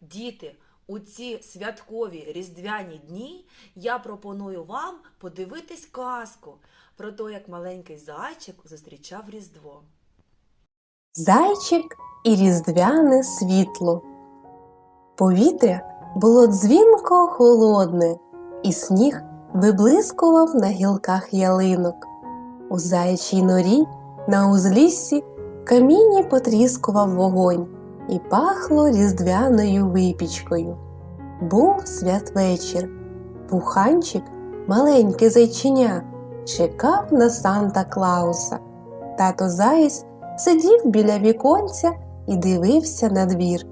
Діти, у ці святкові різдвяні дні я пропоную вам подивитись казку про те, як маленький зайчик зустрічав Різдво. Зайчик і різдвяне світло. Повітря було дзвінко холодне, і сніг виблискував на гілках ялинок. У заячій норі на узліссі в каміні потріскував вогонь і пахло різдвяною випічкою. Був святвечір. Вуханчик, маленьке зайчиня, чекав на Санта Клауса. Тато Заєць сидів біля віконця і дивився на двір.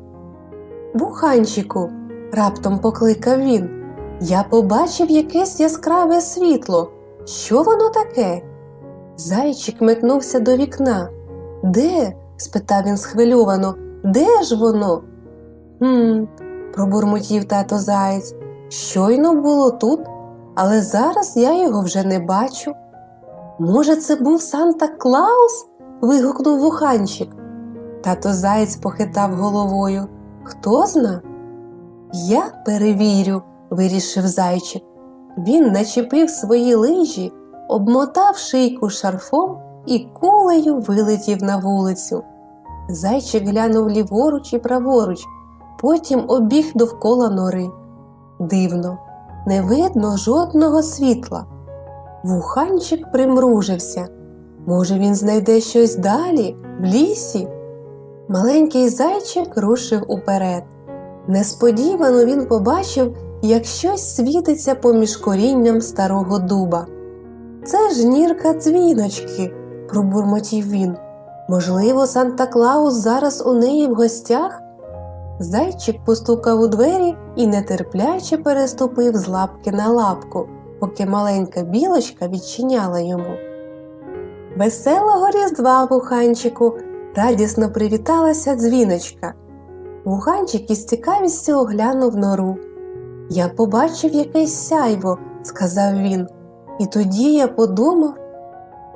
Вуханчику, раптом покликав він. Я побачив якесь яскраве світло. Що воно таке? Зайчик метнувся до вікна. Де? спитав він схвильовано. Де ж воно? Хм, пробурмотів тато заєць. Щойно було тут, але зараз я його вже не бачу. Може, це був Санта Клаус? вигукнув вуханчик. Тато заєць похитав головою. Хто зна? Я перевірю, вирішив зайчик. Він начепив свої лижі, обмотав шийку шарфом і кулею вилетів на вулицю. Зайчик глянув ліворуч і праворуч, потім обіг довкола нори. Дивно, не видно жодного світла. Вуханчик примружився. Може, він знайде щось далі, в лісі? Маленький зайчик рушив уперед. Несподівано він побачив, як щось світиться поміж корінням старого дуба. Це ж нірка дзвіночки, пробурмотів він. Можливо, Санта Клаус зараз у неї в гостях? Зайчик постукав у двері і нетерпляче переступив з лапки на лапку, поки маленька білочка відчиняла йому. Веселого різдва, вуханчику! радісно привіталася дзвіночка. Вуханчик із цікавістю оглянув нору. Я побачив якесь сяйво, сказав він, і тоді я подумав.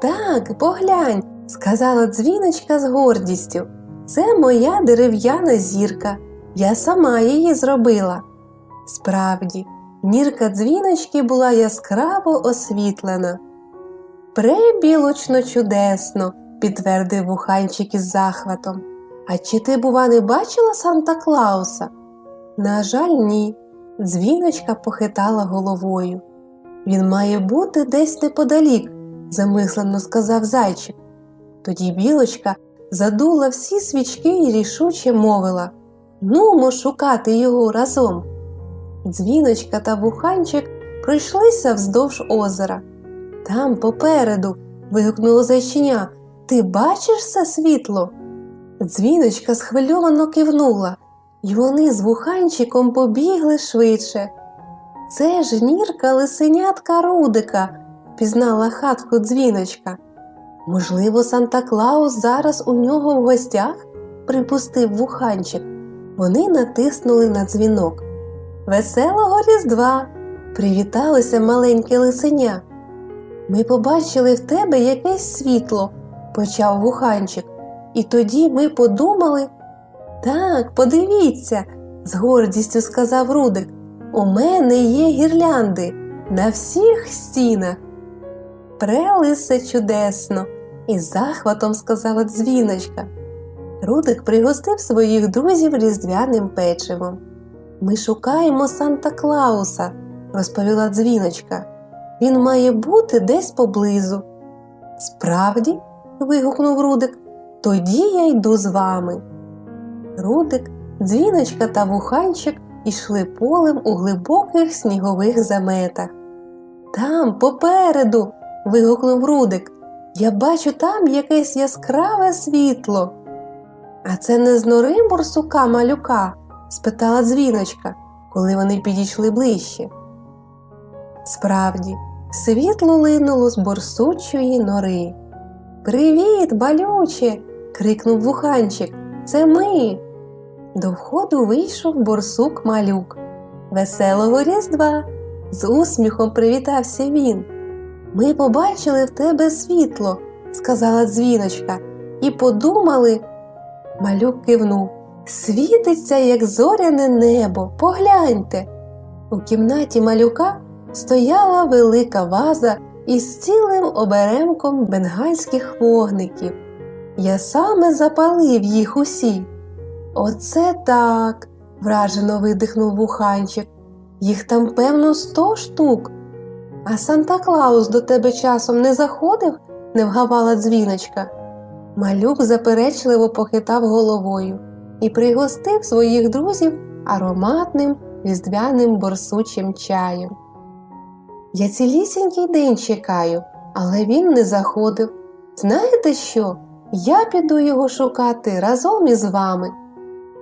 Так, поглянь, сказала дзвіночка з гордістю. Це моя дерев'яна зірка. Я сама її зробила. Справді, нірка дзвіночки була яскраво освітлена. Пребілочно чудесно, підтвердив вуханчик із захватом. А чи ти, бува, не бачила Санта Клауса? На жаль, ні. Дзвіночка похитала головою. Він має бути десь неподалік, замислено сказав зайчик. Тоді білочка задула всі свічки і рішуче мовила Нумо шукати його разом. Дзвіночка та вуханчик пройшлися вздовж озера. Там попереду. вигукнуло зайчиня. Ти бачиш це світло? Дзвіночка схвильовано кивнула, і вони з вуханчиком побігли швидше. Це ж нірка лисенятка Рудика, пізнала хатку дзвіночка. Можливо, Санта Клаус зараз у нього в гостях? припустив вуханчик. Вони натиснули на дзвінок. Веселого Різдва! Привіталося маленьке лисеня. Ми побачили в тебе якесь світло, почав вуханчик, і тоді ми подумали. Так, подивіться, з гордістю сказав Рудик. У мене є гірлянди на всіх стінах. Прелисе чудесно, із захватом сказала дзвіночка. Рудик пригостив своїх друзів різдвяним печивом. Ми шукаємо Санта Клауса, розповіла дзвіночка. Він має бути десь поблизу. Справді? вигукнув Рудик. Тоді я йду з вами. Рудик, дзвіночка та вуханчик ішли полем у глибоких снігових заметах. Там, попереду. Вигукнув Рудик. Я бачу там якесь яскраве світло. А це не з нори борсука малюка? спитала дзвіночка, коли вони підійшли ближче. Справді, світло линуло з борсучої нори. Привіт, балюче. крикнув вуханчик. Це ми. До входу вийшов борсук малюк. Веселого Різдва. з усміхом привітався він. Ми побачили в тебе світло, сказала дзвіночка, і подумали. Малюк кивнув. Світиться, як зоряне небо, погляньте. У кімнаті малюка стояла велика ваза із цілим оберемком бенгальських вогників. Я саме запалив їх усі. Оце так, вражено видихнув вуханчик. Їх там, певно, сто штук. А Санта Клаус до тебе часом не заходив? не вгавала дзвіночка. Малюк заперечливо похитав головою і пригостив своїх друзів ароматним різдвяним борсучим чаєм. Я цілісінький день чекаю, але він не заходив. Знаєте що? Я піду його шукати разом із вами.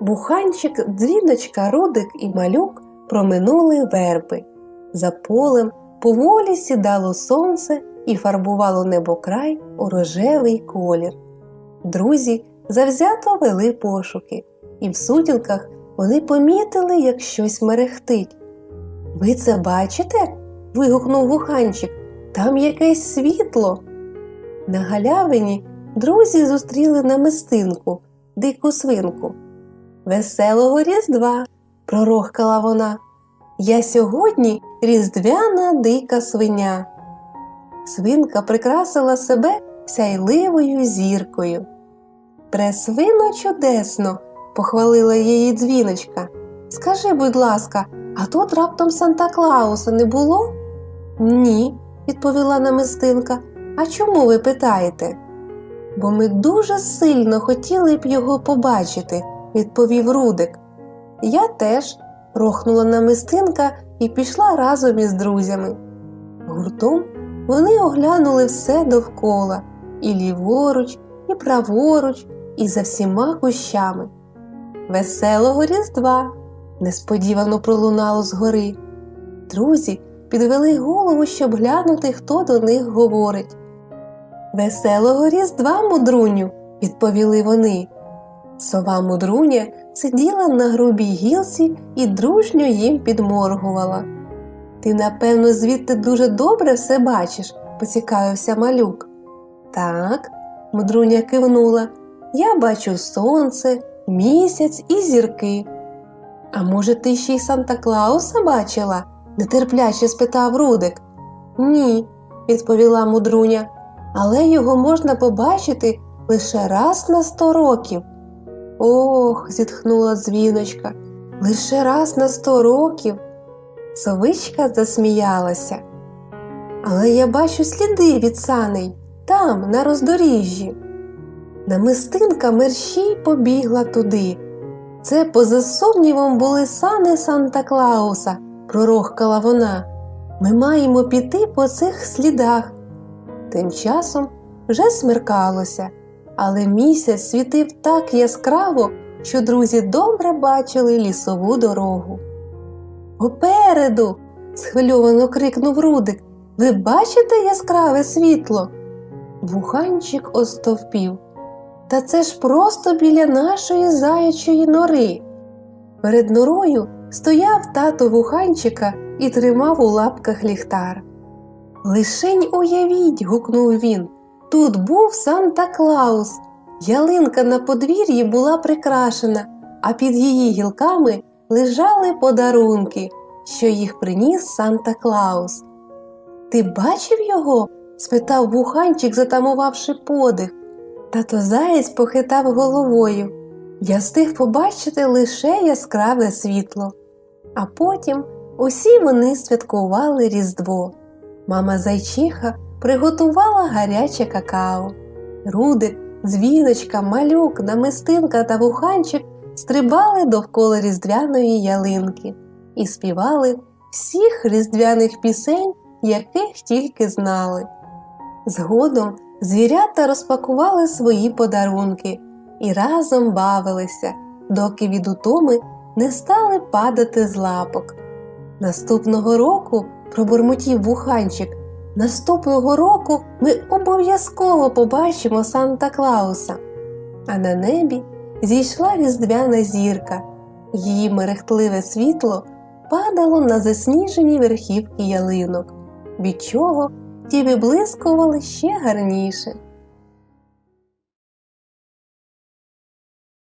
Буханчик, дзвіночка, Рудик і малюк проминули верби. За полем поволі сідало сонце і фарбувало небокрай у рожевий колір. Друзі завзято вели пошуки, і в сутінках вони помітили, як щось мерехтить. Ви це бачите? вигукнув вуханчик. Там якесь світло. На галявині друзі зустріли намистинку, дику свинку. Веселого Різдва, пророхкала вона. Я сьогодні різдвяна дика свиня. Свинка прикрасила себе сяйливою зіркою. Пресвино чудесно, похвалила її дзвіночка. Скажи, будь ласка, а тут раптом Санта Клауса не було? Ні, відповіла намистинка. А чому ви питаєте? Бо ми дуже сильно хотіли б його побачити, відповів Рудик. Я теж, рохнула намистинка і пішла разом із друзями. Гуртом вони оглянули все довкола і ліворуч, і праворуч, і за всіма кущами. Веселого Різдва! несподівано пролунало згори. Друзі підвели голову, щоб глянути, хто до них говорить. Веселого Різдва, мудруню, відповіли вони. Сова мудруня сиділа на грубій гілці і дружньо їм підморгувала. Ти, напевно, звідти дуже добре все бачиш, поцікавився малюк. Так, мудруня кивнула. Я бачу сонце, місяць і зірки. А може, ти ще й Санта Клауса бачила? нетерпляче спитав Рудик. Ні, відповіла мудруня, але його можна побачити лише раз на сто років. Ох, зітхнула дзвіночка, лише раз на сто років. Совичка засміялася. Але я бачу сліди від саней там, на роздоріжжі. Намистинка мерщій побігла туди. Це, поза сумнівом, були сани Санта Клауса, пророхкала вона. Ми маємо піти по цих слідах. Тим часом вже смеркалося, але місяць світив так яскраво, що друзі добре бачили лісову дорогу. Попереду. схвильовано крикнув Рудик. Ви бачите яскраве світло? Вуханчик остовпів. Та це ж просто біля нашої заячої нори. Перед норою стояв тато вуханчика і тримав у лапках ліхтар. Лишень уявіть, гукнув він. Тут був Санта Клаус. Ялинка на подвір'ї була прикрашена, а під її гілками лежали подарунки, що їх приніс Санта Клаус. Ти бачив його? спитав вуханчик, затамувавши подих. Тато заєць похитав головою. Я встиг побачити лише яскраве світло. А потім усі вони святкували Різдво. Мама зайчиха приготувала гаряче какао. Рудик, дзвіночка, малюк, намистинка та вуханчик стрибали довкола різдвяної ялинки і співали всіх різдвяних пісень, яких тільки знали. Згодом звірята розпакували свої подарунки і разом бавилися, доки від утоми не стали падати з лапок. Наступного року, пробурмотів вуханчик, наступного року ми обов'язково побачимо Санта Клауса. А на небі зійшла різдвяна зірка, її мерехтливе світло падало на засніжені верхівки ялинок, від чого ті виблискували ще гарніше.